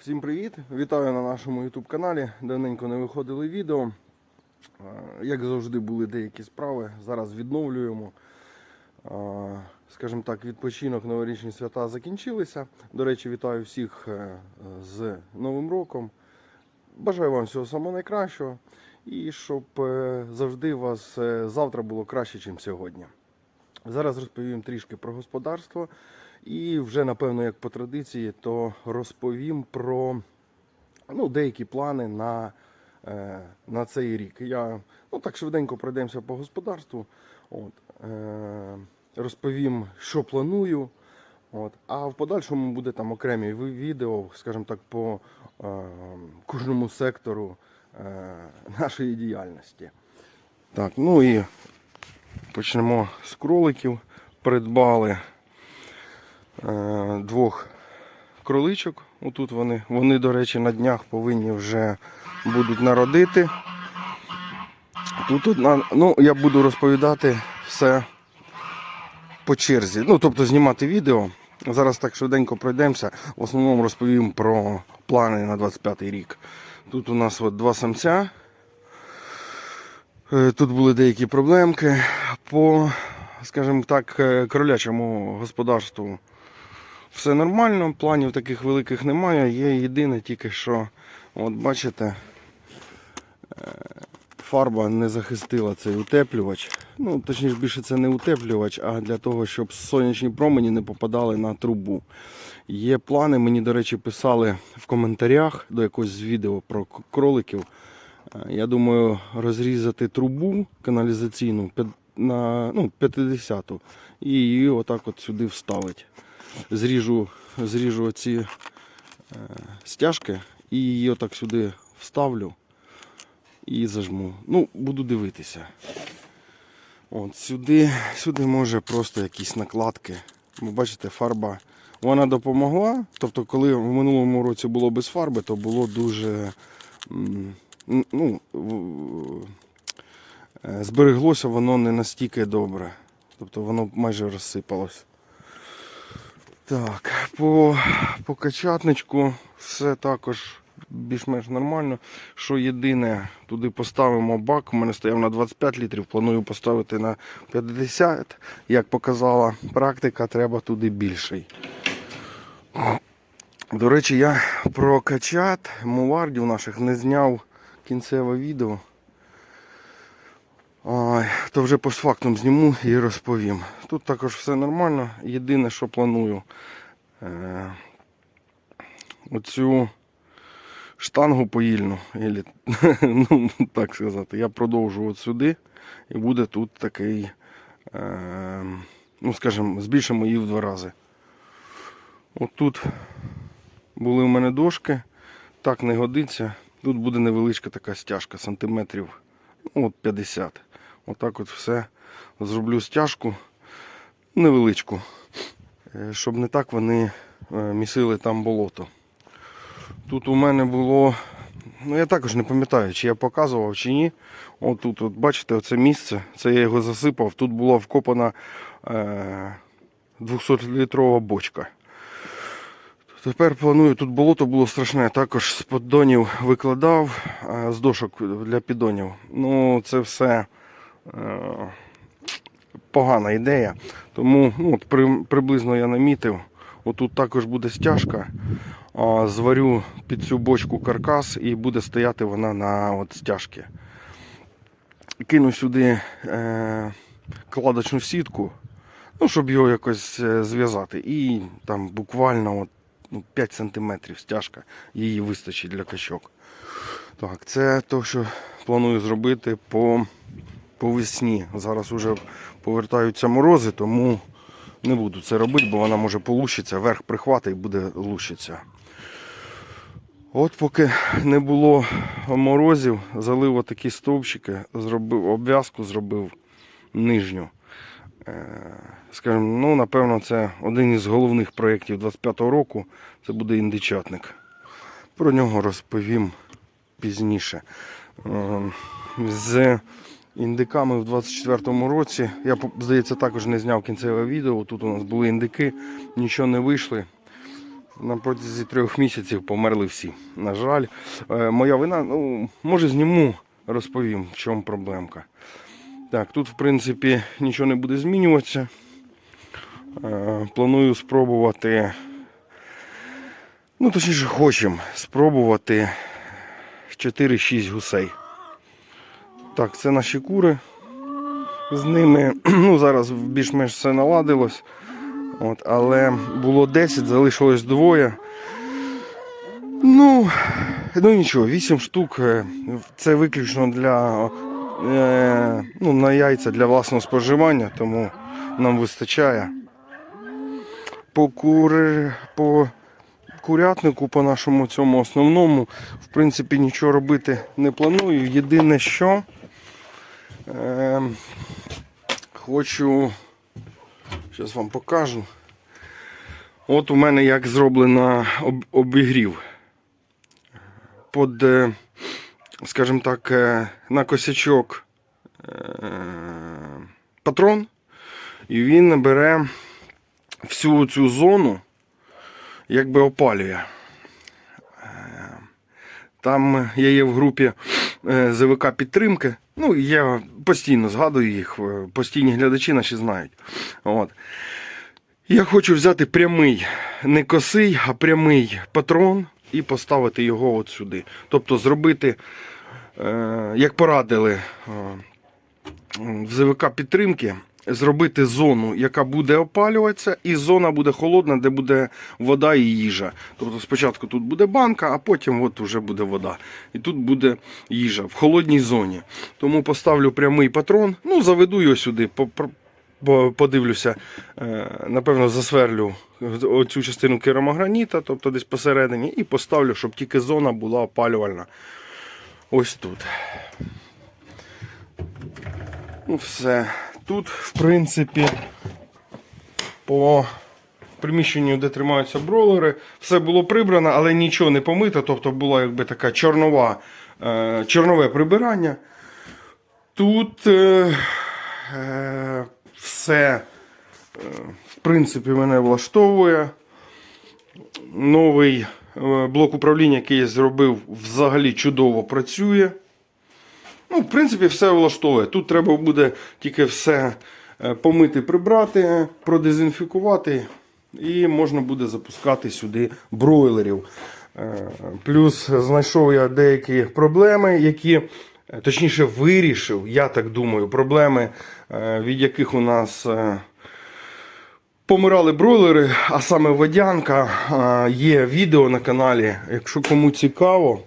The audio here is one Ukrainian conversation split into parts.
Всім привіт! Вітаю на нашому YouTube каналі. Давненько не виходили відео. Е, Як завжди, були деякі справи. Зараз відновлюємо. Е, Скажімо так, відпочинок новорічні свята закінчилися. До речі, вітаю всіх е, з Новим роком. Бажаю вам всього самого найкращого. І щоб завжди у вас завтра було краще, ніж сьогодні. Зараз розповім трішки про господарство. І вже, напевно, як по традиції, то розповім про ну, деякі плани на, е, на цей рік. Я ну, так швиденько пройдемося по господарству. От, е, розповім, що планую. От, а в подальшому буде там окремі відео, скажімо так, по е, кожному сектору е, нашої діяльності. Так, ну і почнемо з кроликів. Придбали двох кроличок. Отут вони. Вони, до речі, на днях повинні вже будуть народити. Тут одна, ну, я буду розповідати все по черзі. Ну, тобто знімати відео. Зараз так швиденько пройдемося. В основному розповім про плани на 25-й рік. Тут у нас от два самця. Е, Тут були деякі проблемки. По, скажімо так, е, кролячому господарству все нормально, планів таких великих немає. Є єдине тільки що, от бачите, е, фарба не захистила цей утеплювач. Ну, точніше більше це не утеплювач, а для того, щоб сонячні промені не попадали на трубу. Є плани, мені, до речі, писали в коментарях до якогось з відео про кроликів. Е, Я думаю, розрізати трубу каналізаційну на ну, 50-ту і її отак от сюди вставити. Зріжу, зріжу оці е, стяжки і її отак сюди вставлю і зажму. Ну, буду дивитися. От сюди, сюди може просто якісь накладки. Ви бачите, фарба вона допомогла. Тобто, коли в минулому році було без фарби, то було дуже ну, е, збереглося воно не настільки добре. Тобто воно майже розсипалось. Так, по, по качатничку все також більш-менш нормально. Що єдине, туди поставимо бак. У мене стояв на 25 літрів, планую поставити на 50. Як показала практика, треба туди більший. До речі, я про качат мувардів наших не зняв кінцеве відео. Ой, то вже постфактум зніму і розповім. Тут також все нормально. Єдине, що планую, е, оцю штангу поїльну, ілі, ну, так сказати, я продовжу от сюди і буде тут такий, е, ну скажімо, збільшимо її в два рази. От тут були в мене дошки, так не годиться. Тут буде невеличка така стяжка, сантиметрів ну, от 50. Отак от все зроблю стяжку невеличку, е, щоб не так вони е, місили там болото. Тут у мене було, ну я також не пам'ятаю, чи я показував, чи ні. От тут, от, бачите, оце місце, це я його засипав. Тут була вкопана е, 200-літрова бочка. Тепер планую, тут болото було страшне, також з поддонів викладав, е, з дошок для піддонів. Ну, це все погана ідея. Тому ну, от при, приблизно я намітив. Отут також буде стяжка. Зварю під цю бочку каркас і буде стояти вона на от стяжки. Кину сюди е, кладочну сітку, ну, щоб його якось е, зв'язати. І там буквально от, ну, 5 см стяжка, її вистачить для качок. Так, це те, що планую зробити по, по весні. Зараз вже повертаються морози, тому не буду це робити, бо вона може полущитися, верх прихватить і буде лущитися. От поки не було морозів, залив отакі стовпчики, зробив обв'язку, зробив нижню. Е, Скажімо, ну, напевно, це один із головних проєктів 25-го року. Це буде індичатник. Про нього розповім пізніше. Е, З індиками в 24-му році. Я, здається, також не зняв кінцеве відео. Тут у нас були індики, нічого не вийшли. На протязі трьох місяців померли всі. На жаль, Е, моя вина, ну, може зніму, розповім, в чому проблемка. Так, тут, в принципі, нічого не буде змінюватися. Е, Планую спробувати. Ну, точніше, хочемо спробувати 4-6 гусей. Так, це наші кури. З ними ну, зараз більш-менш все наладилось. От, але було 10, залишилось двоє. Ну, ну нічого, 8 штук. е, Це виключно для е, ну, на яйця для власного споживання, тому нам вистачає. По, кури, по курятнику, по нашому цьому основному, в принципі, нічого робити не планую. Єдине, що е, хочу. Зараз вам покажу. От у мене як зроблена об- обігрів. Под, е, скажімо так, е, на косячок е, патрон. І він бере всю цю зону, якби опалює. Е, Там я є в групі ЗВК підтримки. Ну, я постійно згадую їх, е, постійні глядачі наші знають. От. Я хочу взяти прямий, не косий, а прямий патрон і поставити його от сюди. Тобто зробити, е, як порадили е, в ЗВК підтримки, зробити зону, яка буде опалюватися, і зона буде холодна, де буде вода і їжа. Тобто спочатку тут буде банка, а потім от вже буде вода. І тут буде їжа в холодній зоні. Тому поставлю прямий патрон, ну заведу його сюди. Подивлюся, е, напевно, засверлю оцю частину керамограніта, тобто десь посередині, і поставлю, щоб тільки зона була опалювальна. Ось тут. Ну, все. Тут, в принципі, по приміщенню, де тримаються бройлери, все було прибрано, але нічого не помито. Тобто була якби така чорнова, е, чорнове прибирання. Тут е, е, все, е, в принципі, мене влаштовує. Новий е, блок управління, який я зробив, взагалі чудово працює. Ну, в принципі, все влаштовує. Тут треба буде тільки все е, помити, прибрати, продезінфікувати, і можна буде запускати сюди бройлерів. Е, Плюс знайшов я деякі проблеми, які, е, точніше, вирішив, я так думаю, проблеми, від яких у нас. Помирали бройлери, а саме водянка. Є відео на каналі. Якщо кому цікаво,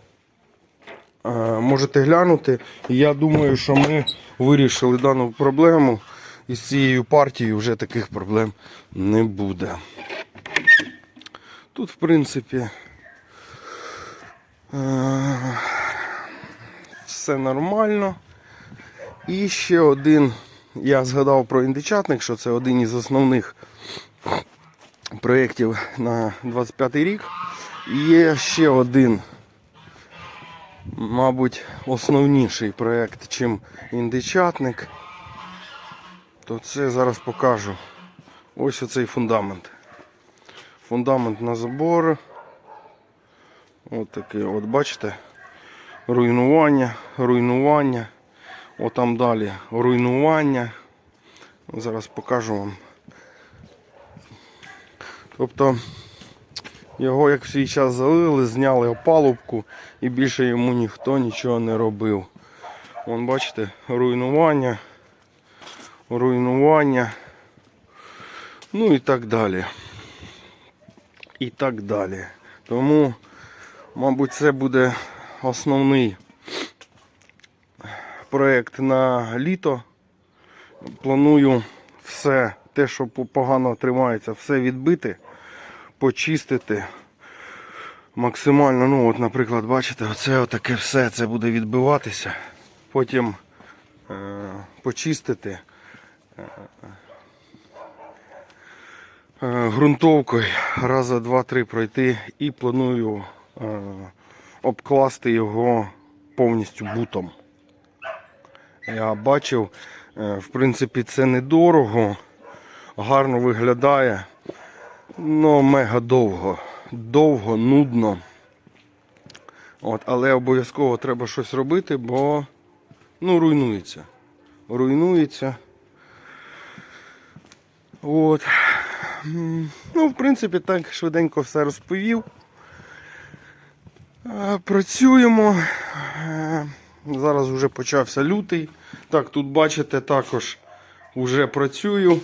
можете глянути. Я думаю, що ми вирішили дану проблему. І з цією партією вже таких проблем не буде. Тут, в принципі, е, все нормально. І ще один, я згадав про індичатник, що це один із основних проєктів на 25 рік. І є ще один мабуть, основніший проєкт, чим індичатник, то це зараз покажу. Ось оцей фундамент. Фундамент на забор. От такий, от бачите, руйнування, руйнування. Отам далі руйнування. Зараз покажу вам. Тобто його як в свій час залили, зняли опалубку і більше йому ніхто нічого не робив. Вон бачите, руйнування, руйнування. Ну і так далі. І так далі. Тому, мабуть, це буде основний проєкт на літо. Планую все, те, що погано тримається, все відбити почистити максимально. Ну, от, наприклад, бачите, оце отаке все це буде відбиватися. Потім е, почистити е, е, ґрунтовкою раза два-три пройти і планую е, обкласти його повністю бутом. Я бачив, е, в принципі, це недорого, гарно виглядає. Ну, мега довго. довго, нудно. От, але обов'язково треба щось робити, бо ну, руйнується. Руйнується. От. Ну, в принципі, так швиденько все розповів. Е, Працюємо. Е, Зараз вже почався лютий. Так, тут бачите, також вже працюю.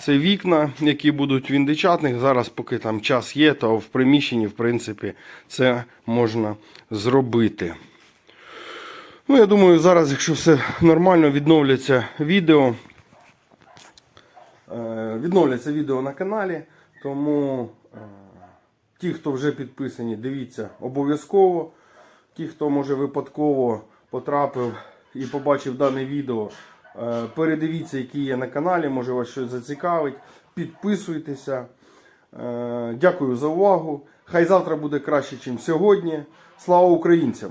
Це вікна, які будуть в індичатних. Зараз, поки там час є, то в приміщенні, в принципі, це можна зробити. Ну, я думаю, зараз, якщо все нормально, відновляться відео. Е, Відновляться відео на каналі. Тому е, ті, хто вже підписані, дивіться обов'язково. Ті, хто може випадково потрапив і побачив дане відео, передивіться, які є на каналі, може вас щось зацікавить. Підписуйтеся. Е, Дякую за увагу. Хай завтра буде краще, ніж сьогодні. Слава українцям!